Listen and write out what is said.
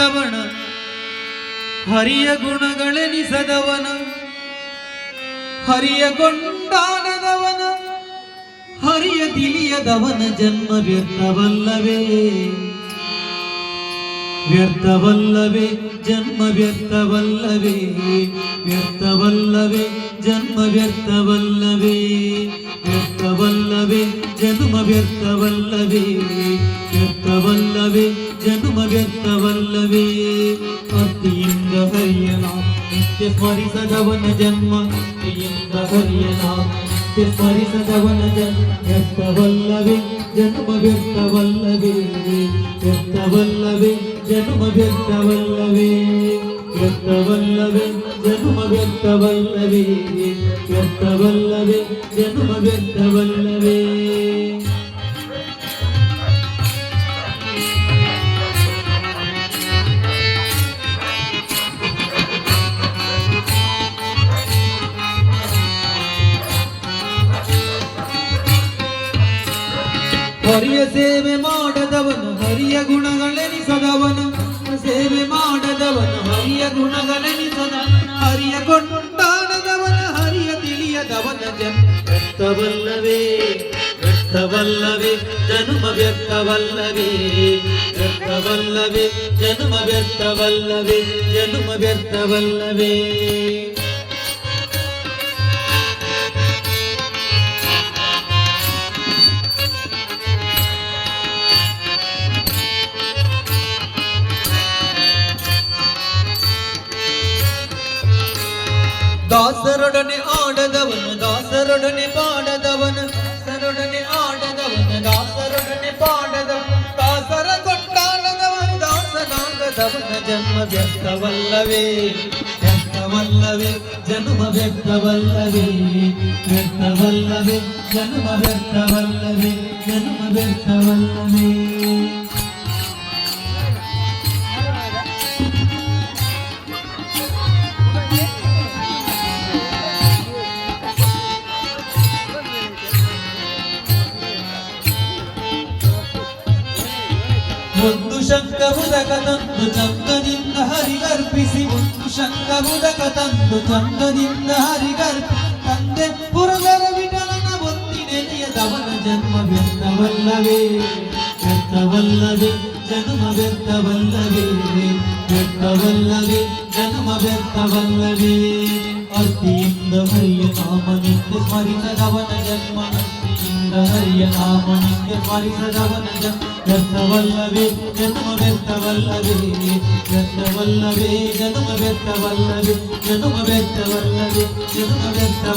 ಕೊಂಡಾಡದವನ ಹರಿಯ ಗುಣಗಳೆನಿಸದವನ, ಹರಿಯ ಕೊಂಡಾನದವನ, ಹರಿಯ ತಿಳಿಯದವನ ಜನ್ಮ ವ್ಯರ್ಥವಲ್ಲವೇ? ವ್ಯರ್ಥವಲ್ಲವೇ, ಜನ್ಮ ವ್ಯರ್ಥವಲ್ಲವೇ? ವ್ಯರ್ಥವಲ್ಲವೇ, ಜನ್ಮ ವ್ಯರ್ಥವಲ್ಲವೇ? ವ್ಯರ್ಥವಲ್ಲವೇ, ಜನ್ಮ ವ್ಯರ್ಥವಲ್ಲವೇ? ವ್ಯರ್ಥವಲ್ಲವೇ ಜನ್ಮ ವ್ಯರ್ಥವಲ್ಲವೇ ಅತ್ತಿಯಿಂದ ಹರಿಯನ ನಿತ್ಯ ಸ್ಮರಿಸದವನ ಜನ್ಮ ಅತ್ತಿಯಿಂದ ಹರಿಯನ ನಿತ್ಯ ಸ್ಮರಿಸದವನ ಜನ್ಮ ವ್ಯರ್ಥವಲ್ಲವೇ ಜನ್ಮ ವ್ಯರ್ಥವಲ್ಲವೇ ವ್ಯರ್ಥವಲ್ಲವೇ ಜನ್ಮ ವ್ಯರ್ಥವಲ್ಲವೇ ವ್ಯರ್ಥವಲ್ಲವೇ ಜನ್ಮ ವ್ಯರ್ಥವಲ್ಲವೇ ವ್ಯರ್ಥವಲ್ಲವೇ ಜನ್ಮ ವ್ಯರ್ಥವಲ್ಲವೇ ಹರಿಯ ಸೇವೆ ಮಾಡದವನು, ಹರಿಯ ಗುಣಗಳೆನಿಸದವನು. ಸೇವೆ ಮಾಡದವನು, ಹರಿಯ ಗುಣಗಳೆನಿಸದವನ. ಹರಿಯ ಕೊಂಡಾಡದವನ, ಹರಿಯ ತಿಳಿಯದವನ ವ್ಯರ್ಥವಲ್ಲವೇ ವ್ಯರ್ಥವಲ್ಲವೇ ಜನ್ಮ ವ್ಯರ್ಥವಲ್ಲವೇ ವ್ಯರ್ಥವಲ್ಲವೇ ಜನ್ಮ ವ್ಯರ್ಥವಲ್ಲವೇ ಜನ್ಮ ವ್ಯರ್ಥವಲ್ಲವೇ ದಾಸರೊಡನೆ ಆಡದವನು ದಾಸರೊಡನೆ ಪಾಡದವನು ದಾಸರೊಡನೆ ಆಡದವನು ದಾಸರೊಡನೆ ಪಾಡದವನು ದಾಸರ ಕೊಂಡಾಡದವನು ದಾಸನಾಗದವನ ಜನ್ಮ ವ್ಯರ್ಥವಲ್ಲವೇ ವ್ಯರ್ಥವಲ್ಲವೇ ಜನ್ಮ ವ್ಯರ್ಥವಲ್ಲವೇ ವ್ಯರ್ಥವಲ್ಲವೇ ಜನ್ಮ ವ್ಯರ್ಥವಲ್ಲವೇ ಜನ್ಮ ವ್ಯರ್ಥವಲ್ಲವೇ ಒಂದು ಶಂಕ ಮುದಕ ತಂದು ಚಂದದಿಂದ ಹರಿಗರ್ಪಿಸಿ ಒಂದು ಶಂಕ ಮುದಕ ತಂದು ಚಂದದಿಂದ ಹರಿಗರ್ಪಿ ತಂದೆ ಪುರದರ ವಿಠಲನ ಒತ್ತಿನೆಲೆಯದವನ ಜನ್ಮ ವ್ಯರ್ಥವಲ್ಲವೇ ವ್ಯರ್ಥವಲ್ಲವೇ ಜನ್ಮ ವ್ಯರ್ಥವಲ್ಲವೇ பெற்ற வல்லவே ஜனம பெற்ற வல்லவே அத்தியிந்த ஹரிய நாமனிந்து ஸ்மரிசதவன ஜன்ம இந்த ஹரிய நாமனிந்து ஸ்மரிசதவன பெற்ற வல்லவே ஜனம பெற்ற வல்லவே பெற்ற வல்லவே ஜனம பெற்ற ஜனம பெற்ற ஜனம பெற்ற